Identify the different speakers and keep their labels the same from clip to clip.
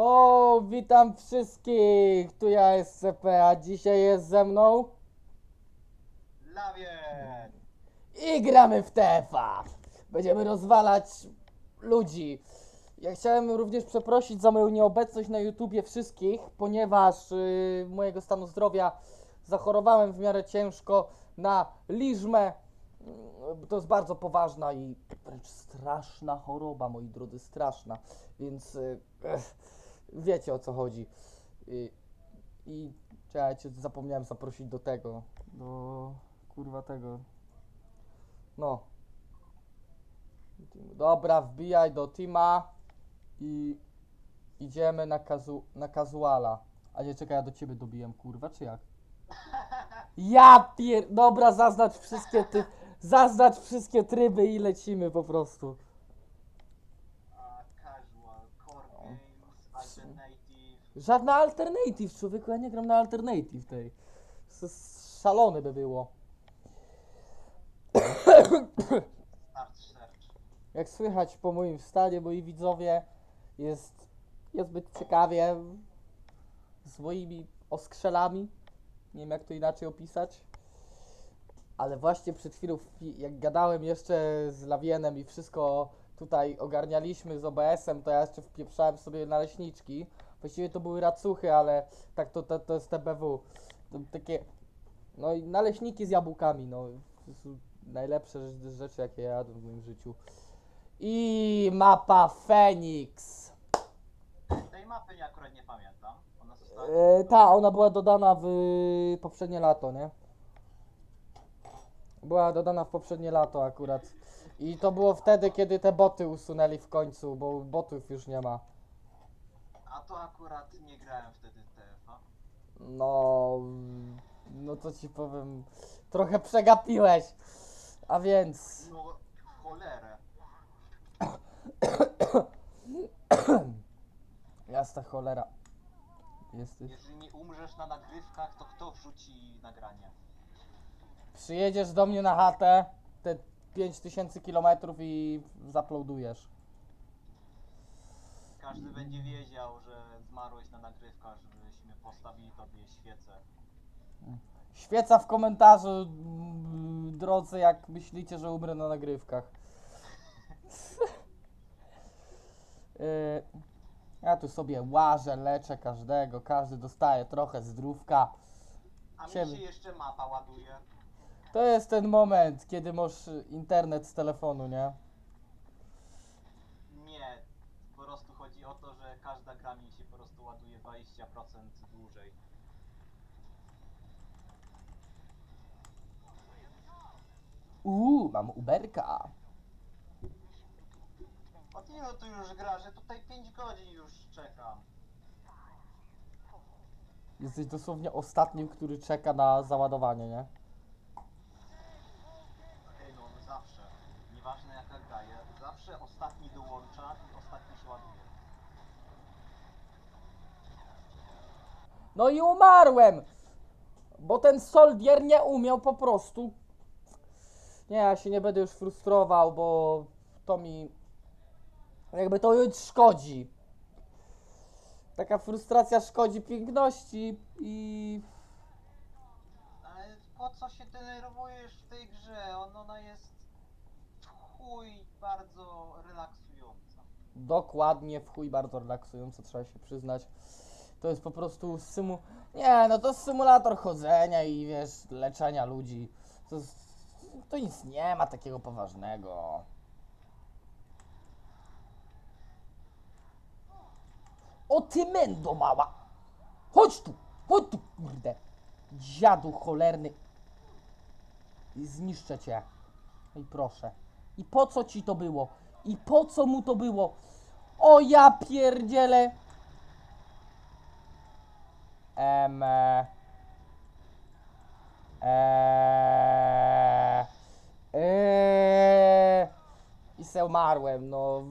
Speaker 1: Po, witam wszystkich, tu ja SCP, a dzisiaj jest ze mną
Speaker 2: Lawie!
Speaker 1: i gramy w TFA. Będziemy rozwalać ludzi. Ja chciałem również przeprosić za moją nieobecność na YouTubie wszystkich, ponieważ yy, mojego stanu zdrowia zachorowałem w miarę ciężko na liżmę. Mm, To jest bardzo poważna i wręcz straszna choroba, moi drodzy, straszna. Więc yy, ech, wiecie o co chodzi. Yy, I czekajcie, zapomniałem zaprosić do tego. Do kurwa tego. No. Dobra, wbijaj do teama i idziemy na, kazu na casuala. A nie czekaj, ja do ciebie dobiłem, kurwa, czy jak? Ja pier... Dobra, zaznacz wszystkie ty... Zaznacz wszystkie tryby i lecimy po prostu.
Speaker 2: A casual, core games, alternative.
Speaker 1: Żadna alternative, człowieku, ja nie gram na alternative tej. Jest Szalone by było. Jak słychać po moim stanie, moi widzowie, jest, jest zbyt ciekawie z moimi oskrzelami. Nie wiem jak to inaczej opisać. Ale właśnie przed chwilą, jak gadałem jeszcze z Lawienem i wszystko tutaj ogarnialiśmy z OBS-em, to ja jeszcze wpieprzałem sobie naleśniczki. Właściwie to były racuchy, ale tak to, to, to jest TBW. To takie, no i naleśniki z jabłkami, no. To są najlepsze rzecz- rzeczy, jakie ja jadłem w moim życiu. I mapa Phoenix.
Speaker 2: Tej mapy nie akurat nie pamiętam. Ona została...
Speaker 1: E, ta, ona była dodana w poprzednie lato, nie? Była dodana w poprzednie lato akurat. I to było wtedy, kiedy te boty usunęli w końcu, bo botów już nie ma.
Speaker 2: To akurat nie grałem wtedy w TFA.
Speaker 1: No, no co ci powiem, trochę przegapiłeś. A więc,
Speaker 2: No, cholerę.
Speaker 1: jasna cholera. Jesteś.
Speaker 2: Jeżeli nie umrzesz na nagrywkach, to kto wrzuci nagranie?
Speaker 1: Przyjedziesz do mnie na chatę, te 5000 km i zaploadujesz.
Speaker 2: Każdy będzie wiedział, że zmarłeś na nagrywkach, żebyśmy postawili tobie świecę.
Speaker 1: Świeca w komentarzu, mm, drodzy, jak myślicie, że umrę na nagrywkach. Y, ja tu sobie łażę, leczę każdego, każdy dostaje trochę zdrówka.
Speaker 2: A mi się jeszcze mapa ładuje.
Speaker 1: To jest ten moment, kiedy masz internet z telefonu? Nie,
Speaker 2: po prostu chodzi o to, że każda gra mi się po prostu ładuje 20% dłużej.
Speaker 1: Uuu, mam Uberka.
Speaker 2: Od ilu tu już gra, że tutaj 5 godzin już czekam.
Speaker 1: Jesteś dosłownie ostatnim, który czeka na załadowanie, nie?
Speaker 2: Okej, no zawsze. Nieważne jaka gra, ja zawsze ostatni dołącza i ostatni się ładuje.
Speaker 1: No i umarłem! Bo ten soldier nie umiał po prostu. Nie, ja się nie będę już frustrował, bo to mi. Jakby to już szkodzi. Taka frustracja szkodzi piękności i.
Speaker 2: Ale po co się denerwujesz w tej grze? On, ona jest w chuj bardzo relaksująca.
Speaker 1: Dokładnie w chuj bardzo relaksująco, trzeba się przyznać. To jest po prostu symu... Nie, no to symulator chodzenia i wiesz, leczenia ludzi. To, to nic nie ma takiego poważnego. O ty mendo mała! Chodź tu! Chodź tu, kurde! Dziadu cholerny! I zniszczę cię. I proszę. I po co ci to było? I po co mu to było? O ja pierdzielę! Em... e, Eee, eee, I se umarłem, no.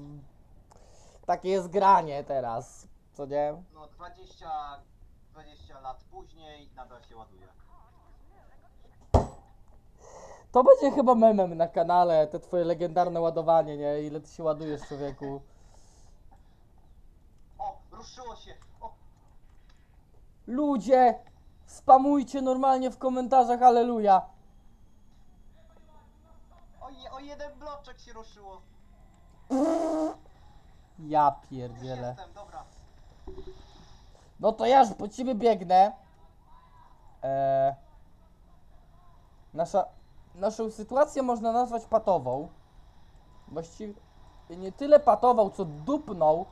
Speaker 1: Takie jest granie teraz, co nie?
Speaker 2: No 20, 20 lat później nadal się ładuje.
Speaker 1: To będzie chyba memem na kanale, te twoje legendarne ładowanie, nie? Ile ty się ładujesz, człowieku.
Speaker 2: O, rusz ruszyło się.
Speaker 1: Ludzie, spamujcie normalnie w komentarzach Aleluja.
Speaker 2: o, je, o jeden bloczek się ruszyło.
Speaker 1: Ja
Speaker 2: Już
Speaker 1: pierdzielę.
Speaker 2: jestem, dobra.
Speaker 1: No to ja już po ciebie biegnę. Eee, nasza, naszą sytuację można nazwać patową. Właściwie nie tyle patował, co dupnął.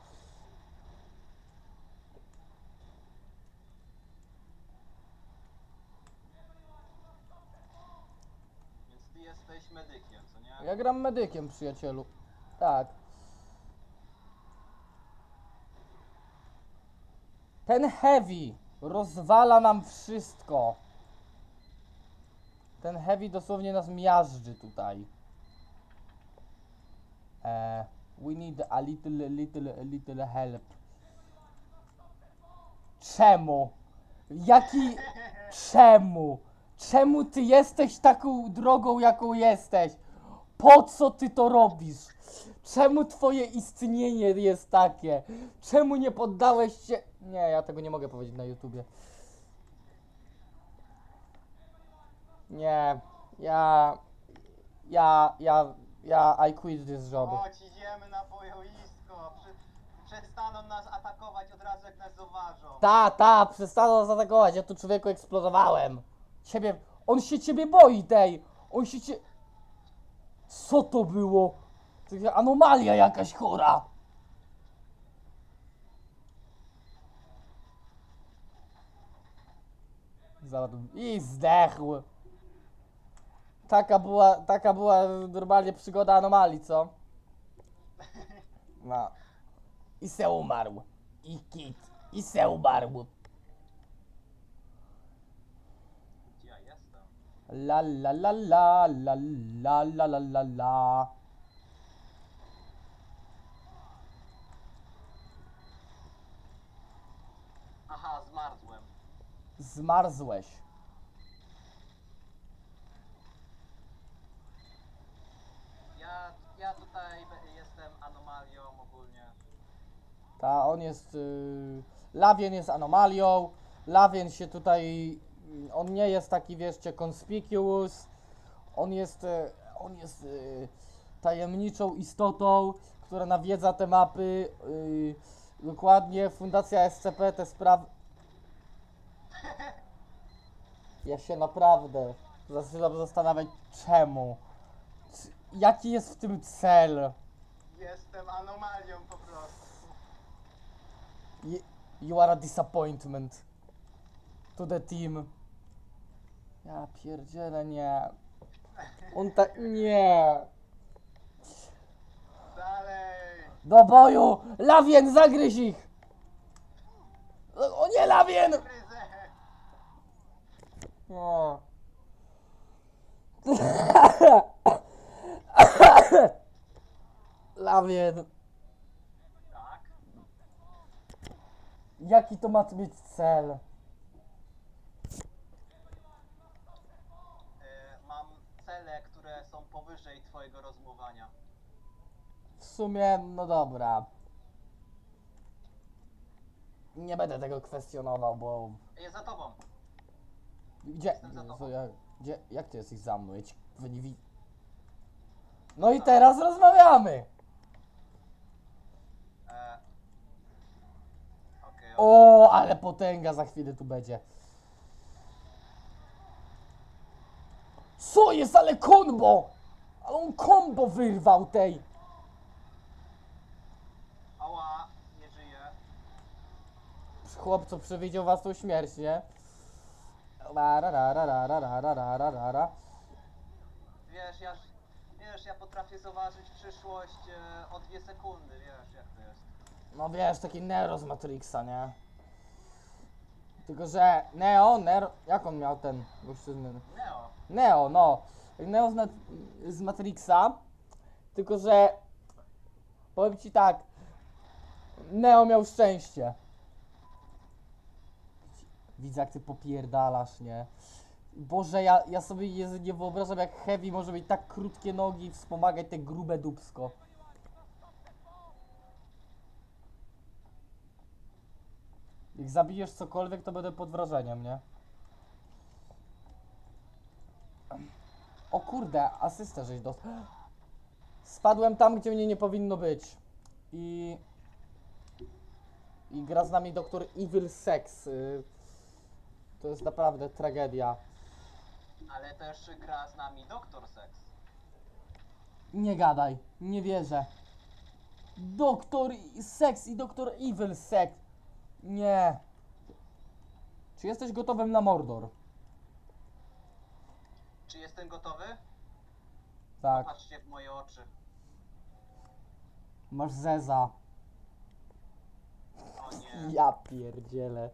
Speaker 2: Więc medykiem, co nie?
Speaker 1: Ja gram medykiem, przyjacielu. Tak. Ten heavy rozwala nam wszystko. Ten heavy dosłownie nas miażdży tutaj. E, we need a little, little, little help. Czemu? Jaki... Czemu? Czemu ty jesteś taką drogą, jaką jesteś? Po co ty to robisz? Czemu twoje istnienie jest takie? Czemu nie poddałeś się... Nie, ja tego nie mogę powiedzieć na YouTubie. Nie, ja... Ja, ja, ja, I quit this job.
Speaker 2: Chodź, idziemy na bojowisko. Przestaną nas atakować od razu jak nas zauważą.
Speaker 1: Ta, ta, przestaną nas atakować, ja tu człowieku eksplodowałem. Ciebie, on się ciebie boi tej, on się. Co to było? To jaka anomalia jakaś chora. Zobacz, I zdechł. Taka była, taka była normalnie przygoda anomalii, co? No. I se umarł. I kit. I se umarł.
Speaker 2: Gdzie ja jestem?
Speaker 1: La la la la la la la la la la.
Speaker 2: Aha, zmarzłem.
Speaker 1: Zmarzłeś.
Speaker 2: Ja, ja tutaj be- jestem anomalią ogólnie.
Speaker 1: Ta, on jest. Y, Lawien jest anomalią. Lawien się tutaj. On nie jest taki, wieszcie, conspicuous. On jest. y, On jest y, tajemniczą istotą, która nawiedza te mapy. y, Dokładnie, Fundacja SCP te sprawy. Ja się naprawdę zaczynam zastanawiać, czemu. Jaki jest w tym cel?
Speaker 2: Jestem anomalią po prostu.
Speaker 1: You are a disappointment to the team. Ja pierdzielę, nie. On tak, nie.
Speaker 2: Dalej!
Speaker 1: Do boju! Lawien, zagryź ich! O nie, Lawien!
Speaker 2: Gryzę!
Speaker 1: O. Lawien,
Speaker 2: Tak.
Speaker 1: jaki to ma mieć cel?
Speaker 2: E, mam cele, które są powyżej twojego rozumowania.
Speaker 1: W sumie, no dobra. Nie będę tego kwestionował, bo
Speaker 2: Jest za tobą.
Speaker 1: Gdzie?
Speaker 2: Jestem za tobą.
Speaker 1: Co, ja, gdzie? Jak ty jesteś za mną? Ja ci nie wi... No i teraz rozmawiamy!
Speaker 2: E, Okej,
Speaker 1: O, ale potęga za chwilę tu będzie. Co jest, ale kombo! Ale on kombo wyrwał tej!
Speaker 2: Ała, nie żyję.
Speaker 1: Chłop, co przewidział was tą śmierć, nie? Ra, ra, ra, ra, ra, ra, ra, ra, ra, ra, ra, ra.
Speaker 2: Wiesz, ja, wiesz, ja potrafię zauważyć przyszłość e, o dwie sekundy, wiesz jak to jest.
Speaker 1: No wiesz, taki Nero z Matrixa, nie? Tylko, że Neo, Nero, jak on miał ten gościnny?
Speaker 2: Neo,
Speaker 1: Neo, no. Neo z, z Matrixa. Tylko, że powiem ci tak. Neo miał szczęście. Widzę, jak ty popierdalasz, nie? Boże, ja, ja sobie Jezu, nie wyobrażam, jak Heavy może mieć tak krótkie nogi i wspomagać te grube dupsko. Jak zabijesz cokolwiek, to będę pod wrażeniem, nie? O kurde, asystę żeś dostał. Spadłem tam, gdzie mnie nie powinno być. I... I gra z nami doktor Evil Sex. y, To jest naprawdę tragedia.
Speaker 2: Ale też gra z nami Doktor Sex.
Speaker 1: Nie gadaj, nie wierzę. Doktor Sex i doktor Evil Sex. Nie. Czy jesteś gotowym na Mordor?
Speaker 2: Czy jestem gotowy?
Speaker 1: Tak.
Speaker 2: Patrzcie w moje oczy.
Speaker 1: Masz zeza.
Speaker 2: O nie.
Speaker 1: Ja pierdzielę.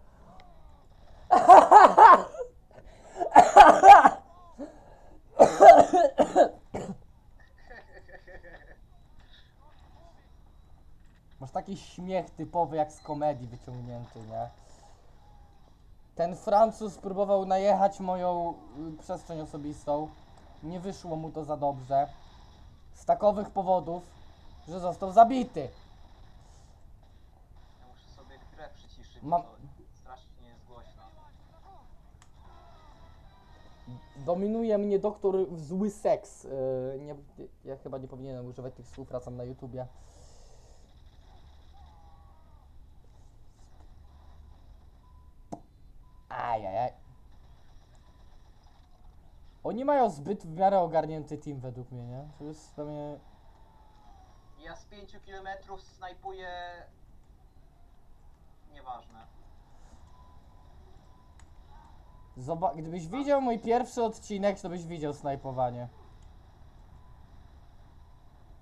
Speaker 1: Masz taki śmiech typowy jak z komedii wyciągnięty, nie? Ten Francuz próbował najechać moją y, przestrzeń osobistą. Nie wyszło mu to za dobrze. Z takowych powodów, że został zabity.
Speaker 2: Ja muszę sobie grę przyciszyć,
Speaker 1: Mam-
Speaker 2: bo strasznie jest głośno.
Speaker 1: Dominuje mnie doktor zły seks. Yy, nie, ja chyba nie powinienem używać tych słów, wracam na YouTubie. Oni mają zbyt w miarę ogarnięty team według mnie, nie? To jest dla mnie...
Speaker 2: Ja z 5 km snajpuję... Nieważne.
Speaker 1: Zoba- Gdybyś widział mój pierwszy odcinek, to byś widział snajpowanie.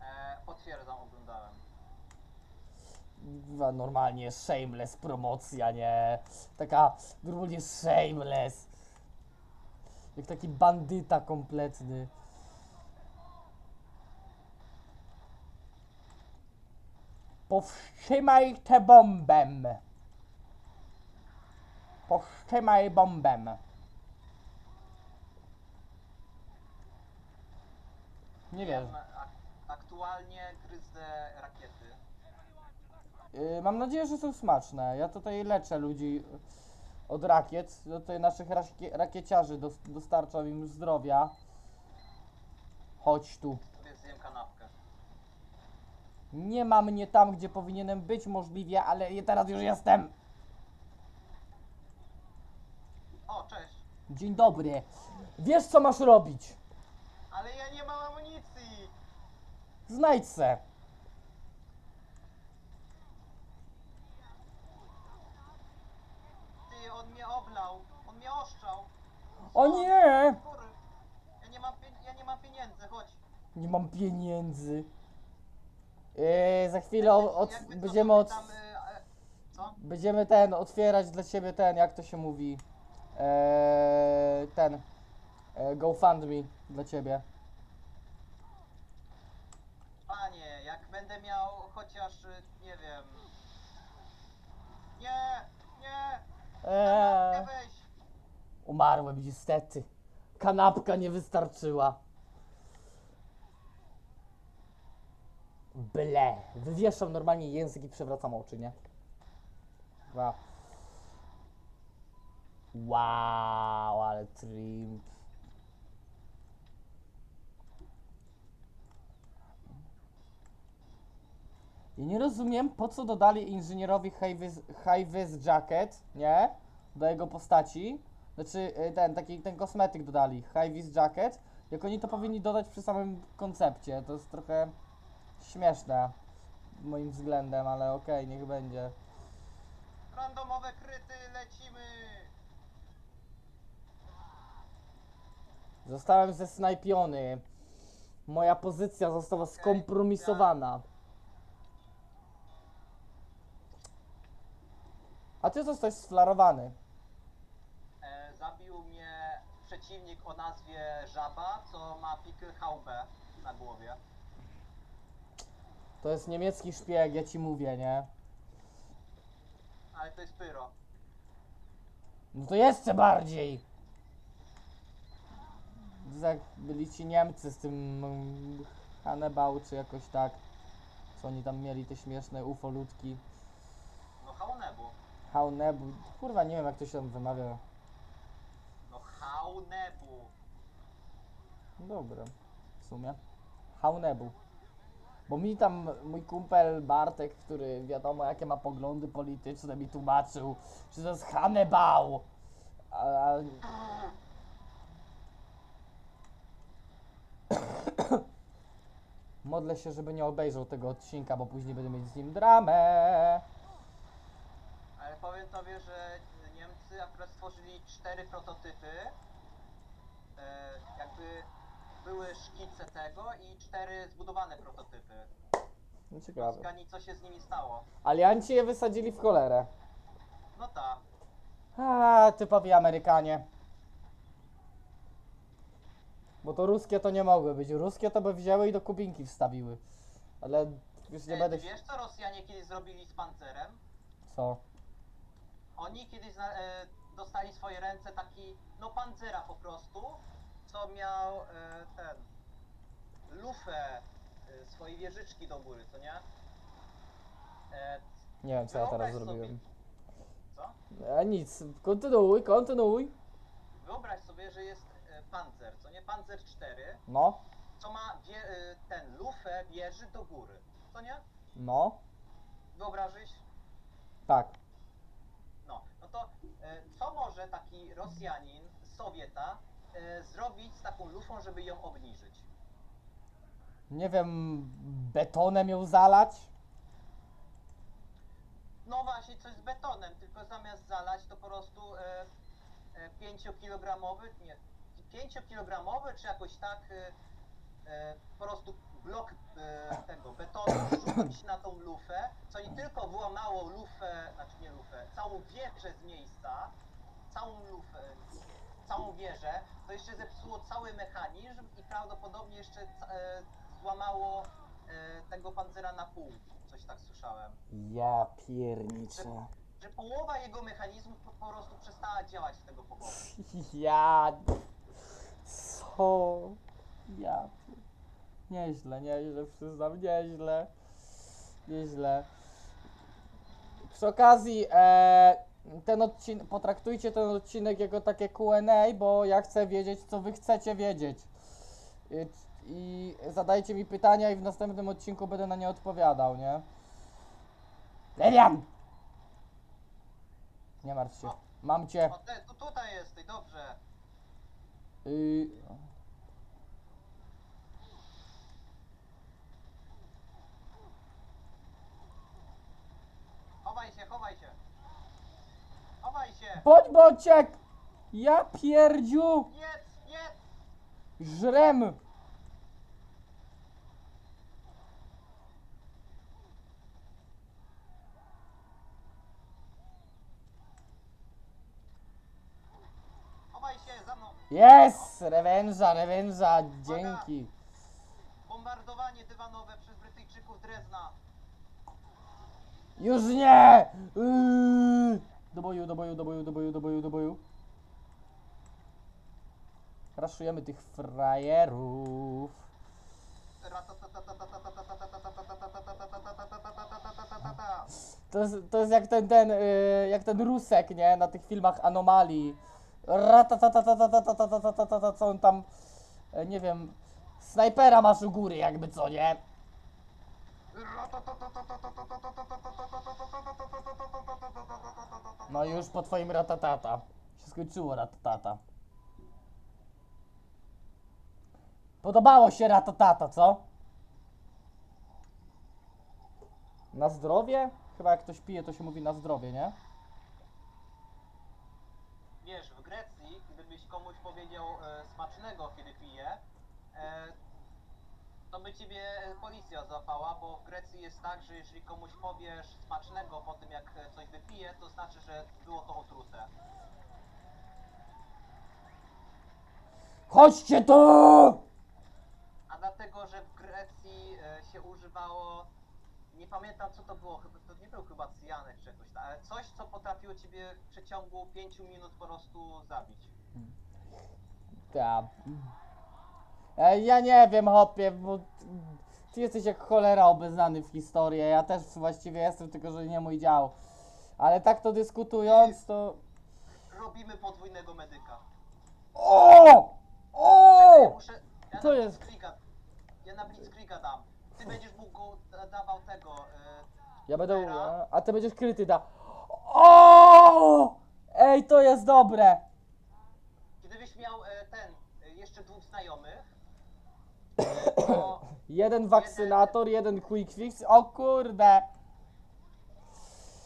Speaker 2: E, potwierdzam, oglądałem.
Speaker 1: Kurwa, Normalnie shameless promocja, nie? Taka normalnie shameless. Jak taki bandyta kompletny. Powstrzymaj tę bombę. Powstrzymaj bombę. Nie.
Speaker 2: Wiem, ak- aktualnie gryzę rakiety.
Speaker 1: Yy, mam nadzieję, że są smaczne. Ja tutaj leczę ludzi od rakiet. Tutaj naszych rakie- rakieciarzy dos- dostarczam im zdrowia. Chodź tu.
Speaker 2: Sobie zjem kanapkę.
Speaker 1: Nie ma mnie tam, gdzie powinienem być możliwie, ale teraz już jestem.
Speaker 2: O, cześć.
Speaker 1: Dzień dobry. Wiesz, co masz robić?
Speaker 2: Ale ja nie mam amunicji!
Speaker 1: Znajdź se.
Speaker 2: Ty, on mnie oblał. On mnie oszczał.
Speaker 1: O nie!
Speaker 2: Ja nie mam, ja nie mam pieniędzy, chodź.
Speaker 1: Nie mam pieniędzy. Yy, za chwilę o, od,
Speaker 2: Jakby co,
Speaker 1: będziemy od...
Speaker 2: Y, e, co?
Speaker 1: Będziemy ten, otwierać dla ciebie ten, jak to się mówi, eee, ten, e, GoFundMe dla ciebie.
Speaker 2: Panie, jak będę miał chociaż, y, nie wiem... Nie, nie!
Speaker 1: Eee,
Speaker 2: Kanapkę weź!
Speaker 1: Umarłem niestety. Kanapka nie wystarczyła. Ble. Wywieszam normalnie język i przewracam oczy, nie? Wow. Wow, ale trim. Ja nie rozumiem, po co dodali inżynierowi high-vis jacket, nie? Do jego postaci. Znaczy, y, ten, taki, ten kosmetyk dodali, high-vis jacket. Jak oni to powinni dodać przy samym koncepcie. To jest trochę śmieszne. Moim względem, ale okej, niech będzie.
Speaker 2: Randomowe kryty, lecimy!
Speaker 1: Zostałem zesnajpiony. Moja pozycja została skompromisowana. A ty zostałeś sflarowany.
Speaker 2: Zabił mnie przeciwnik o nazwie Żaba, co ma Pickelhaube na głowie.
Speaker 1: To jest niemiecki szpieg, ja ci mówię, nie?
Speaker 2: Ale to jest pyro.
Speaker 1: No to jeszcze bardziej. Jak byli ci Niemcy z tym mm, Hannibal, czy jakoś tak. Co oni tam mieli, te śmieszne ufolutki.
Speaker 2: No Haonebu.
Speaker 1: Haunebu. Kurwa, nie wiem jak to się tam wymawia.
Speaker 2: Haunebu.
Speaker 1: Dobra, w sumie. Haunebu. Bo mi tam mój kumpel Bartek, który wiadomo jakie ma poglądy polityczne, mi tłumaczył, że to jest Hannibal. A, a... Modlę się, żeby nie obejrzał tego odcinka, bo później będę mieć z nim dramę.
Speaker 2: Ale powiem tobie, że Niemcy akurat stworzyli cztery prototypy. E, jakby były szkice tego i cztery zbudowane prototypy.
Speaker 1: No ciekawe.
Speaker 2: Zgadnij co się z nimi stało.
Speaker 1: Alianci je wysadzili w cholerę.
Speaker 2: No ta.
Speaker 1: A, typowi Amerykanie. Bo to ruskie to nie mogły być. Ruskie to by wzięły i do kubinki wstawiły. Ale już nie
Speaker 2: E,
Speaker 1: będę...
Speaker 2: ty wiesz co Rosjanie kiedyś zrobili z pancerem?
Speaker 1: Co?
Speaker 2: Oni kiedyś zna- e, dostali swoje ręce taki, no pancera po prostu, co miał e, ten, lufę e, swojej wieżyczki do góry, co nie? E,
Speaker 1: Nie wiem co ja teraz
Speaker 2: Wyobraź
Speaker 1: zrobiłem.
Speaker 2: co?
Speaker 1: A nic, kontynuuj, kontynuuj.
Speaker 2: Wyobraź sobie, że jest e, pancer, co nie? Pancer 4,
Speaker 1: No,
Speaker 2: co ma wie, e, ten, lufę wieży do góry, co nie?
Speaker 1: no,
Speaker 2: Wyobrażysz?
Speaker 1: tak.
Speaker 2: E, co może taki Rosjanin, Sowieta, e, zrobić z taką lufą, żeby ją obniżyć?
Speaker 1: Nie wiem, betonem ją zalać?
Speaker 2: No właśnie, coś z betonem, tylko zamiast zalać to po prostu e, e, 5-kilogramowy, nie, 5-kilogramowy czy jakoś tak e, e, po prostu blok e, tego betonu rzucić na tą lufę, co nie tylko wyłamało lufę, znaczy nie lufę, całą wieżę z miejsca, całą lufę, całą wieżę, to jeszcze zepsuło cały mechanizm i prawdopodobnie jeszcze e, złamało e, tego pancera na pół. Coś tak słyszałem
Speaker 1: Ja pierniczę.
Speaker 2: że połowa jego mechanizmów po, po prostu przestała działać z tego powodu.
Speaker 1: Ja... Co? Ja... Nieźle, nieźle, przyznam, nieźle. Nieźle. Przy okazji, e, ten odcinek, potraktujcie ten odcinek jako takie Q&A, bo ja chcę wiedzieć, co wy chcecie wiedzieć. I, I zadajcie mi pytania i w następnym odcinku będę na nie odpowiadał, nie? Lelian! Nie martw się. Mam cię.
Speaker 2: O, te, tu, tutaj jesteś, dobrze.
Speaker 1: Y...
Speaker 2: Chowaj się, chowaj się. Chowaj się.
Speaker 1: Bądź bociek! Ja pierdziu!
Speaker 2: Jedz, jedz.
Speaker 1: Żrem!
Speaker 2: Chowaj się za mną.
Speaker 1: Jest! Rewenża, rewenża, dzięki.
Speaker 2: Bombardowanie dywanowe przez Brytyjczyków Drezna.
Speaker 1: Już nie! Yy. Do boju, do boju, do boju, do boju, do boju, do boju. Raszujemy tych frajerów. To jest, to jest jak ten, ten, yy, jak ten Rusek, nie? Na tych filmach Anomalii. Co on tam, yy, nie wiem, snajpera masz u góry jakby co, nie? No już po twoim ratatata. Się skończyło ratatata. Podobało się ratatata, co? Na zdrowie? Chyba jak ktoś pije, to się mówi na zdrowie, nie?
Speaker 2: Wiesz, w Grecji, gdybyś komuś powiedział e, smacznego, kiedy pije, e, to by ciebie policja złapała, bo w Grecji jest tak, że jeżeli komuś powiesz smacznego po tym, jak e, coś wypije, to znaczy, że było to otrute.
Speaker 1: Chodźcie tu!
Speaker 2: A dlatego, że w Grecji e, się używało, nie pamiętam co to było, chyba to nie był chyba cyjanek czy jakoś, ale coś, co potrafiło ciebie w przeciągu 5 minut po prostu zabić.
Speaker 1: Ta. E, ja nie wiem, hopie, bo ty jesteś jak cholera obeznany w historię. Ja też właściwie jestem, tylko że nie mój dział. Ale tak to dyskutując, to...
Speaker 2: Robimy podwójnego medyka.
Speaker 1: O!
Speaker 2: Ja
Speaker 1: O!
Speaker 2: muszę. Ja na
Speaker 1: jest-
Speaker 2: Blitzkriega, ja na Blitzkriega dam. Ty będziesz mógł go da- dawał tego. E,
Speaker 1: Ja będę... A ty będziesz kryty da... O! Ej, to jest dobre!
Speaker 2: Gdybyś miał e, ten, e, jeszcze dwóch znajomych,
Speaker 1: Jeden wakcynator, jeden quick fix. O kurde!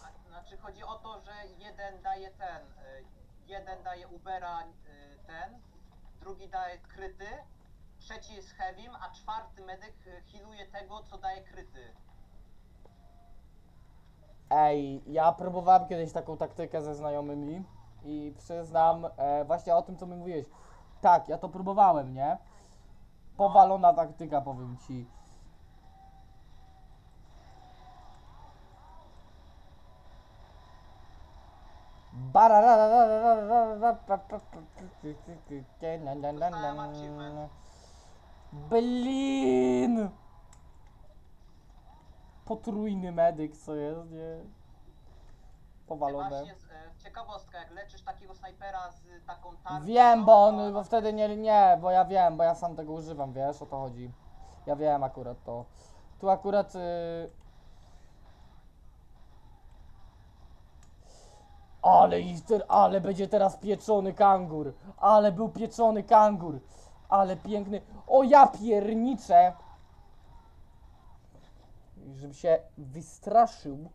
Speaker 2: a, znaczy chodzi o to, że jeden daje ten, e, jeden daje Ubera e, ten, drugi daje kryty, trzeci jest heavym, a czwarty medyk e, healuje tego, co daje kryty.
Speaker 1: Ej, ja próbowałem kiedyś taką taktykę ze znajomymi i przyznam e, właśnie o tym, co mi mówiłeś. Tak, ja to próbowałem, nie? Powalona taktyka, powiem ci. Blin! Potrójny medyk, co jest, nie? Powalone.
Speaker 2: Właśnie e, ciekawostka, jak leczysz takiego snajpera z taką tarczą...
Speaker 1: Wiem, bo on, bo wtedy nie, nie, bo ja wiem, bo ja sam tego używam, wiesz, o to chodzi. Ja wiem akurat to. Tu akurat... Y... Ale, i ter, ale będzie teraz pieczony kangur. Ale był pieczony kangur. Ale piękny. O ja pierniczę. Żebym się wystraszył.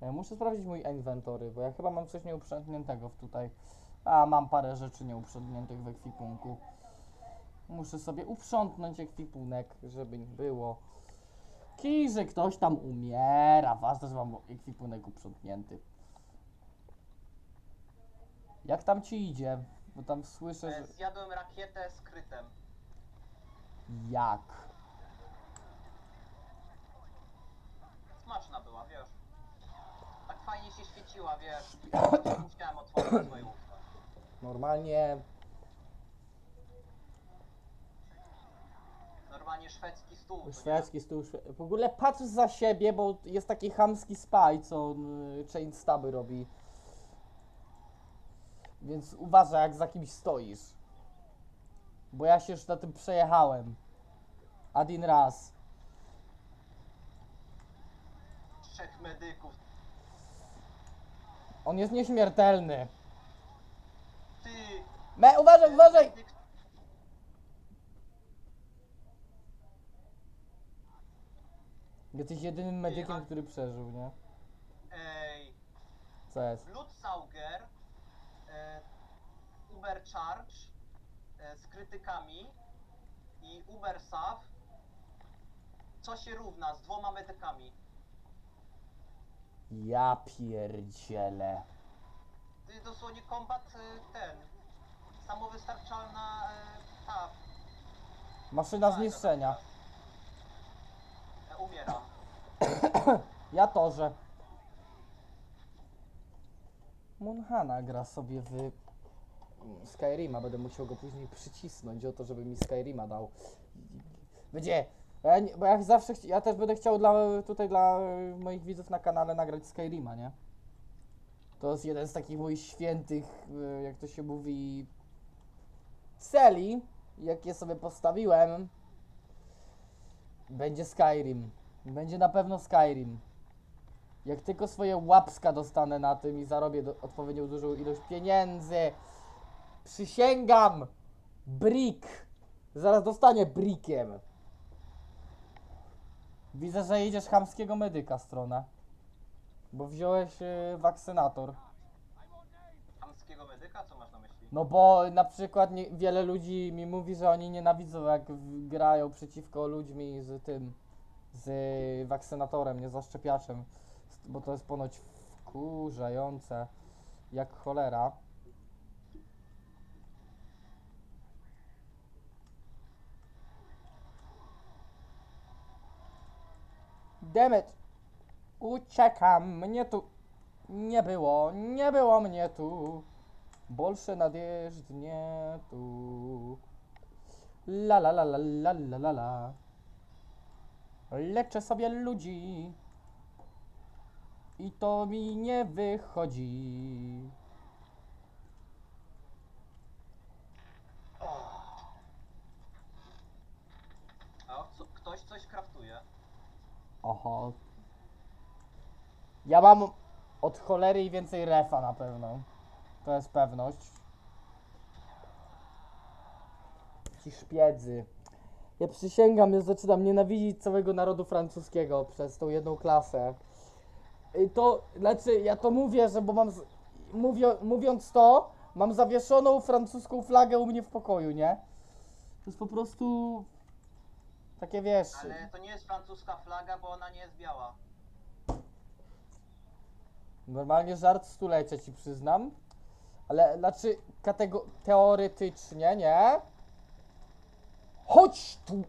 Speaker 1: Ja muszę sprawdzić mój inwentory, bo ja chyba mam coś nieuprzętniętego w tutaj. A, mam parę rzeczy nieuprzętniętych w ekwipunku. Muszę sobie uprzątnąć ekwipunek, żeby nie było. Kij, że ktoś tam umiera. Ważne, że mam ekwipunek uprzątnięty. Jak tam ci idzie? Bo tam słyszę,
Speaker 2: E,
Speaker 1: że...
Speaker 2: Zjadłem rakietę z krytem.
Speaker 1: Jak?
Speaker 2: Smaczna była, fajnie się świeciła, wiesz. Musiałem otworzyć swoje usta.
Speaker 1: Normalnie...
Speaker 2: Normalnie szwedzki stół. to nie?
Speaker 1: Szwedzki stół. Szwe... W ogóle patrz za siebie, bo jest taki chamski spy, co y, chain staby robi. Więc uważaj, jak za kimś stoisz. Bo ja się już na tym przejechałem. Adin raz.
Speaker 2: Trzech medyków.
Speaker 1: On jest nieśmiertelny.
Speaker 2: Ty!
Speaker 1: Me, uważaj, uważaj! Jesteś jedynym medykiem, który przeżył, nie?
Speaker 2: Ej.
Speaker 1: Co jest?
Speaker 2: Blutsauger. E, Uber Charge. E, z krytykami. I Uber Sav. Co się równa z dwoma medykami?
Speaker 1: Ja pierdzielę.
Speaker 2: To jest dosłownie kombat e, ten. Samowystarczalna e, ta.
Speaker 1: Maszyna zniszczenia.
Speaker 2: E, umieram.
Speaker 1: Ja to, że. Monhana gra sobie w mm, Skyrima. Będę musiał go później przycisnąć o to, żeby mi Skyrima dał. Będzie. Ja, nie, bo ja zawsze ja też będę chciał dla, tutaj dla moich widzów na kanale nagrać Skyrima, nie? To jest jeden z takich moich świętych, y, jak to się mówi, celi, jakie sobie postawiłem. Będzie Skyrim. Będzie na pewno Skyrim. Jak tylko swoje łapska dostanę na tym i zarobię do, odpowiednio dużą ilość pieniędzy, przysięgam, brick. Zaraz dostanie brickiem. Widzę, że idziesz chamskiego medyka stronę. Bo wziąłeś yy, wakcynator.
Speaker 2: Hamskiego medyka? Co masz na myśli?
Speaker 1: No bo na przykład nie, wiele ludzi mi mówi, że oni nienawidzą jak w, grają przeciwko ludźmi z tym, z wakcynatorem, nie zaszczepiaczem, S- bo to jest ponoć wkurzające jak cholera. Demet, uciekam, mnie tu nie było, nie było mnie tu. Bolsze nadjeżdżnie tu. La la la la la la la la. Leczę sobie ludzi. I to mi nie wychodzi. Oho. Ja mam od cholery i więcej refa na pewno. To jest pewność. Ci szpiedzy. Ja przysięgam, ja zaczynam nienawidzić całego narodu francuskiego przez tą jedną klasę. I to, znaczy, ja to mówię, że bo mam, z, mówię, mówiąc to, mam zawieszoną francuską flagę u mnie w pokoju, nie? To jest po prostu takie, wiesz...
Speaker 2: Ale to nie jest francuska flaga, bo ona nie jest biała.
Speaker 1: Normalnie żart stulecia ci przyznam. Ale znaczy katego- teoretycznie, nie? Chodź tu!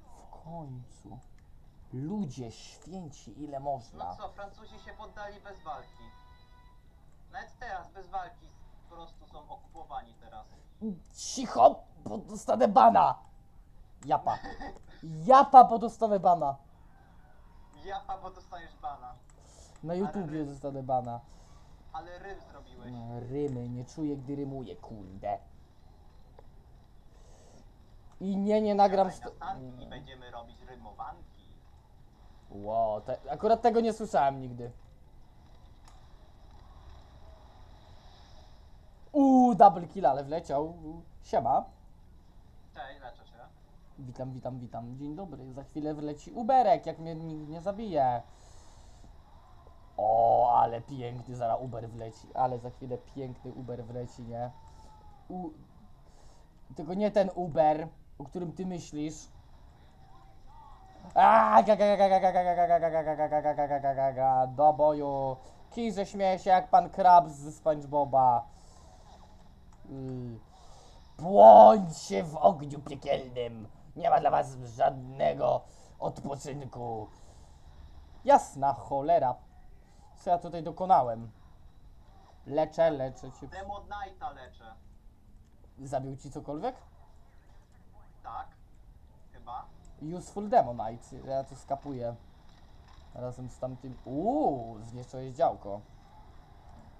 Speaker 1: W końcu. Ludzie święci, ile można.
Speaker 2: No co, Francuzi się poddali bez walki. Nawet teraz bez walki po prostu są okupowani teraz.
Speaker 1: Cicho, bo dostanę bana! Japa. Japa, bo dostanę bana.
Speaker 2: Ja, bo dostajesz bana.
Speaker 1: Na YouTubie dostanę bana.
Speaker 2: Ale rym zrobiłeś.
Speaker 1: No, Rymy, nie czuję, gdy rymuję, kurde. I nie, nie nagram...
Speaker 2: Siadaj
Speaker 1: St-
Speaker 2: na stanki i będziemy robić rymowanki.
Speaker 1: Wow, te, akurat tego nie słyszałem nigdy. Uuu, double kill, ale wleciał. Siema. Witam, witam, witam. Dzień dobry. Za chwilę wleci Uberek, jak mnie nikt nie zabije. O, ale piękny, zaraz Uber wleci. Ale za chwilę piękny Uber wleci, nie? U... Tylko nie ten Uber, o którym ty myślisz. Do boju. Kij ze śmieje się jak pan Krabs z SpongeBoba. Błądź się w ogniu piekielnym. Nie ma dla was żadnego odpoczynku. Jasna cholera. Co ja tutaj dokonałem? Leczę, leczę cię.
Speaker 2: Demon Knighta leczę.
Speaker 1: Zabił ci cokolwiek?
Speaker 2: Tak? Chyba.
Speaker 1: Useful Demonite. Ja to skapuję. Razem z tamtym. Uuu, zniszczyłeś działko.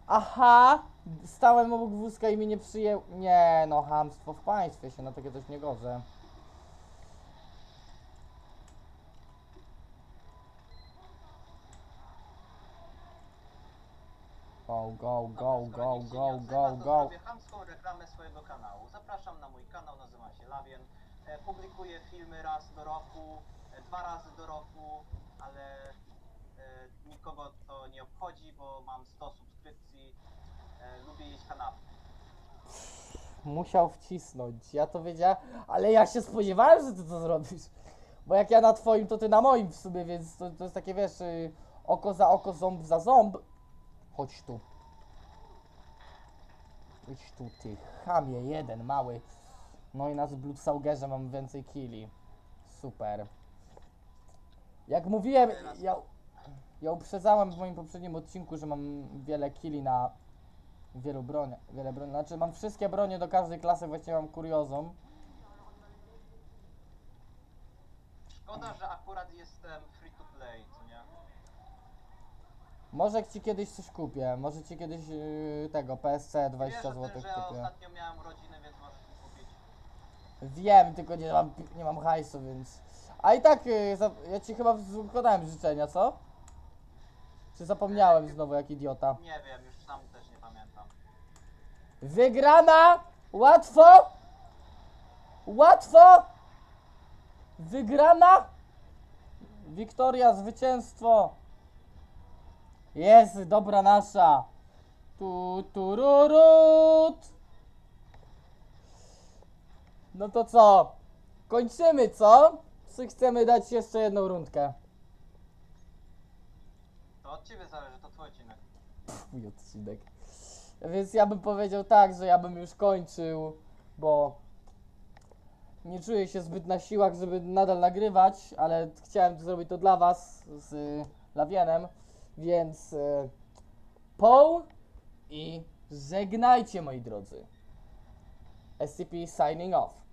Speaker 1: Aha! Stałem obok wózka i mnie nie przyjęł. Nie, no, hamstwo w państwie się na takie coś nie godzę. Go, go, go, go, go, go, go.
Speaker 2: Zrobię chamską reklamę swojego kanału. Zapraszam na mój kanał, nazywa się Lawien. E, publikuję filmy raz do roku, e, dwa razy do roku, ale e, nikogo to nie obchodzi, bo mam 100 subskrypcji. E, lubię jeść kanapki.
Speaker 1: Musiał wcisnąć. Ja to wiedziałem, ale ja się spodziewałem, że ty to zrobisz. Bo jak ja na twoim, to ty na moim w sumie, więc to, to jest takie, wiesz, y, oko za oko, ząb za ząb. Chodź tu. Chodź tu, ty chamie, jeden, mały. No i na Bloodsaugerze mam więcej killi. Super. Jak mówiłem, ja, ja uprzedzałem w moim poprzednim odcinku, że mam wiele killi na wielu broniach, wiele broni. Znaczy mam wszystkie bronie do każdej klasy, właściwie mam kuriozum.
Speaker 2: Szkoda, że akurat jestem free to play?
Speaker 1: Może ci kiedyś coś kupię, może ci kiedyś yy, tego PSC 20
Speaker 2: Wiesz o
Speaker 1: zł
Speaker 2: tym, że ja
Speaker 1: kupię.
Speaker 2: ostatnio miałem urodziny, więc możesz mi kupić.
Speaker 1: Wiem, tylko nie mam, nie mam hajsu, więc... A i tak, yy, za, ja ci chyba składałem życzenia, co? Czy zapomniałem znowu jak idiota?
Speaker 2: Nie wiem, już sam też nie pamiętam.
Speaker 1: Wygrana! Łatwo! Łatwo! Wygrana! Wiktoria, zwycięstwo! Jest, dobra nasza! Tu, tu, ru, rut. No to co? Kończymy, co? Czy chcemy dać jeszcze jedną rundkę?
Speaker 2: To od ciebie zależy, to twój odcinek.
Speaker 1: Mój odcinek. Więc ja bym powiedział tak, że ja bym już kończył, bo nie czuję się zbyt na siłach, żeby nadal nagrywać, ale chciałem zrobić to dla Was z Lawienem, więc y, Paul i żegnajcie moi drodzy. SCP signing off.